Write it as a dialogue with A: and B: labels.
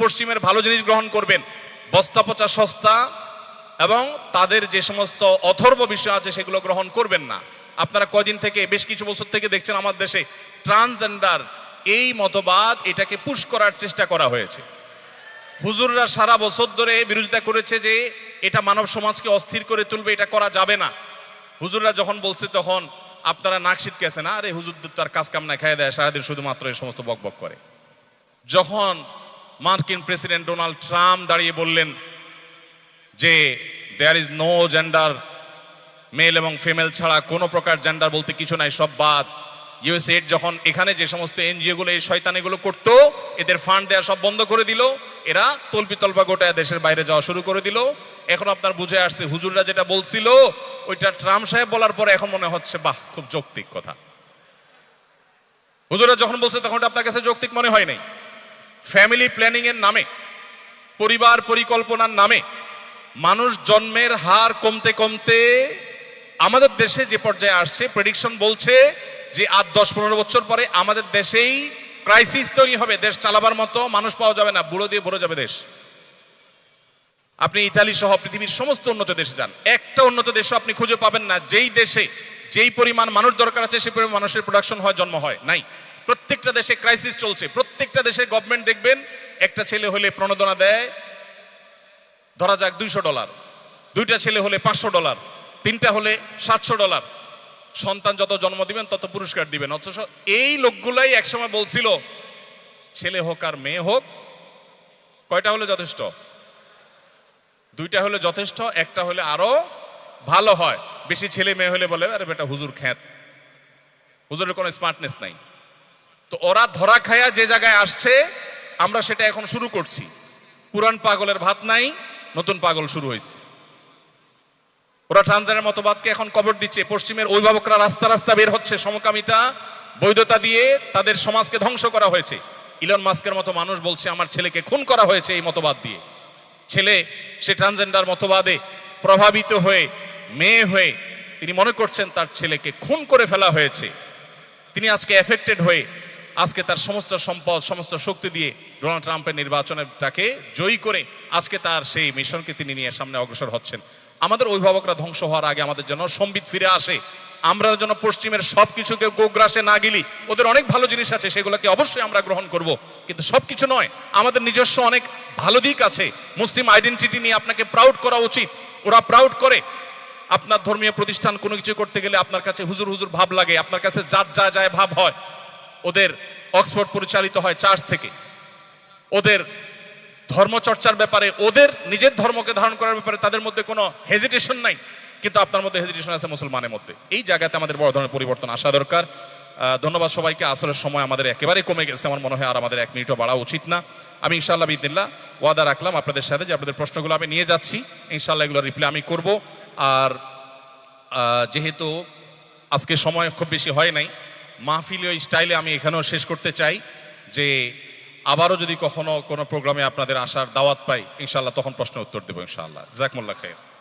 A: পশ্চিমের ভালো জিনিস গ্রহণ করবেন। বস্তা পচা সস্তা এবং তাদের যে সমস্ত অথর্ব বিষয় আছে সেগুলো গ্রহণ করবেন না। আপনারা কয়দিন থেকে, বেশ কিছু বছর থেকে দেখছেন আমার দেশে ট্রান্সজেন্ডার এই মতবাদ এটাকে পুশ করার চেষ্টা করা হয়েছে। হুজুররা সারা বছর ধরে বিরোধিতা করেছে যে এটা মানব সমাজকে অস্থির করে তুলবে, এটা করা যাবে না। হুজুররা যখন বলছে তখন আপনারা নাক ছিটকেছেন আরে হুজুরদের তার কাজ কাম না খাইয়ে দেয়, সারাদিন শুধুমাত্র এই সমস্ত বকবক করে। যখন মার্কিন প্রেসিডেন্ট ডোনাল্ড ট্রাম্প দাঁড়িয়ে বললেন যে there is no gender male এবং ফিমেল ছাড়া কোনো প্রকার জেন্ডার বলতে কিছু নাই, সব বাদ। ইউএসএড যখন এখানে যে সমস্ত এনজিও গুলো এই শয়তান এগুলো করতো, এদের ফান্ড দেওয়া সব বন্ধ করে দিল। এরা তলপি তলপা গোটায় দেশের বাইরে যাওয়া শুরু করে দিল। এখন আপনার বুঝে আসছে, হুজুররা যেটা বলছিল, ওইটা ট্রাম্প সাহেব বলার পরে এখন মনে হচ্ছে, বাহ, খুব যৌক্তিক কথা। হুজুররা যখন বলছে, তখন আপনার কাছে যৌক্তিক মনে হয় নাই। ফ্যামিলি প্ল্যানিং এর নামে, পরিবার পরিকল্পনার নামে, মানুষ জন্মের হার কমতে কমতে আমাদের দেশে যে পর্যায়ে আসছে প্রেডিকশন বলছে যে আর দশ, পনেরো বছর পরে আমাদের দেশেই ক্রাইসিস তৈরি হবে, দেশ চালাবার মতো মানুষ পাওয়া যাবে না, বুড়ো দিয়ে ভরে যাবে দেশ। আপনি ইতালি সহ পৃথিবীর সমস্ত উন্নত দেশে যান, একটা উন্নত দেশও আপনি খুঁজে পাবেন না, যেই দেশে যেই পরিমাণ মানুষ দরকার আছে, সেই পরিমাণ মানুষের প্রোডাকশন হয় জন্ম হয়, নাই। প্রত্যেকটা দেশে ক্রাইসিস চলছে। প্রত্যেকটা দেশের গভর্নমেন্ট দেখবেন, একটা ছেলে হলে প্রণোদনা দেয়, ধরা যাক দুইশো ডলার দুইটা ছেলে হলে পাঁচশো ডলার তিনটা হলে সাতশো ডলার সন্তান যত জন্ম দিবেন, তত পুরস্কার দিবেন। অথচ এই লোকগুলাই একসময় বলছিল, ছেলে হোক আর মেয়ে হোক, কয়টা হলে যথেষ্ট? দুইটা হলে যথেষ্ট, একটা হলে আরও ভালো হয়। বেশি ছেলে মেয়ে হলে বলে, আরে বেটা, হুজুর খ্যাত। হুজুরের কোনো স্মার্টনেস নাই। তো ওরা ধরা খায়া যে জায়গায় আসছে, আমরা সেটা এখন শুরু করছি। পুরান পাগলের ভাত নাই, নতুন পাগল শুরু হয়েছে ওরা ট্রানজারের মতবাদকে এখন কবর দিচ্ছে। পশ্চিমের অভিভাবকরা রাস্তা রাস্তা বের হচ্ছে, সমকামিতা, বৈধতা দিয়ে তাদের সমাজকে ধ্বংস করা হয়েছে। ইলন মাস্কের মতো মানুষ বলছে, আমার ছেলেকে খুন করা হয়েছে এই মতবাদ দিয়ে। ছেলে, সে ট্রান্সজেন্ডার মতবাদে প্রভাবিত হয়ে, মেয়ে হয়ে তিনি মনে করছেন, তার ছেলেকে খুন করে ফেলা হয়েছে। তিনি আজকে এফেক্টেড হয়ে আজকে তার সমস্ত সম্পদ, সমস্ত শক্তি দিয়ে ডোনাল্ড ট্রাম্পের নির্বাচনটাকে জয়ী করে আজকে তার সেই মিশনকে তিনি নিয়ে সামনে অগ্রসর হচ্ছেন। আমাদের অভিভাবকরা ধ্বংস হওয়ার আগে আমাদের জন্য সম্বিত ফিরে আসে। আমরা যেন পশ্চিমের সব কিছুকে গোগ্রাসে না গেলি। ওদের অনেক ভালো জিনিস আছে, সেগুলোকে অবশ্যই আমরা গ্রহণ করব। কিন্তু সব কিছু নয়, আমাদের নিজস্ব অনেক ভালো দিক আছে। মুসলিম আইডেন্টিটি নিয়ে আপনাকে প্রাউড করা উচিত। ওরা প্রাউড করে। আপনার ধর্মীয় প্রতিষ্ঠান কোনো কিছু করতে গেলে আপনার কাছে হুজুর হুজুর ভাব লাগে। আপনার কাছে জাত যা যায় ভাব হয়। ওদের অক্সফোর্ড পরিচালিত হয় চার্চ থেকে। ওদের ধর্মচর্চার ব্যাপারে, ওদের নিজের ধর্মকে ধারণ করার ব্যাপারে তাদের মধ্যে কোনো হেজিটেশন নাই। কিন্তু আপনার মধ্যে হেজিটেশন আছে মুসলমানের মধ্যে। এই জায়গাতে আমাদের বড় ধরনের পরিবর্তন আসা দরকার। ধন্যবাদ সবাইকে। আসরের সময় আমাদের একেবারে কমে গেছে। আমার মনে হয় আর আমাদের এক মিনিটও বাড়া উচিত না। আমি ইনশাল্লাহ বিদিল্লা ওয়াদা রাখলাম আপনাদের সাথে যে আপনাদের প্রশ্নগুলো আমি নিয়ে যাচ্ছি। ইনশাল্লাহ এগুলো রিপ্লাই আমি করব। আর যেহেতু আজকে সময় খুব বেশি হয় নাই মাহফিলীয় স্টাইলে আমি এখানেও শেষ করতে চাই যে আবারও যদি কখনো কোনো প্রোগ্রামে আপনাদের আসার দাওয়াত পাই ইনশাল্লাহ তখন প্রশ্ন উত্তর দেবো ইনশাল্লাহ জাকমুল্লা খের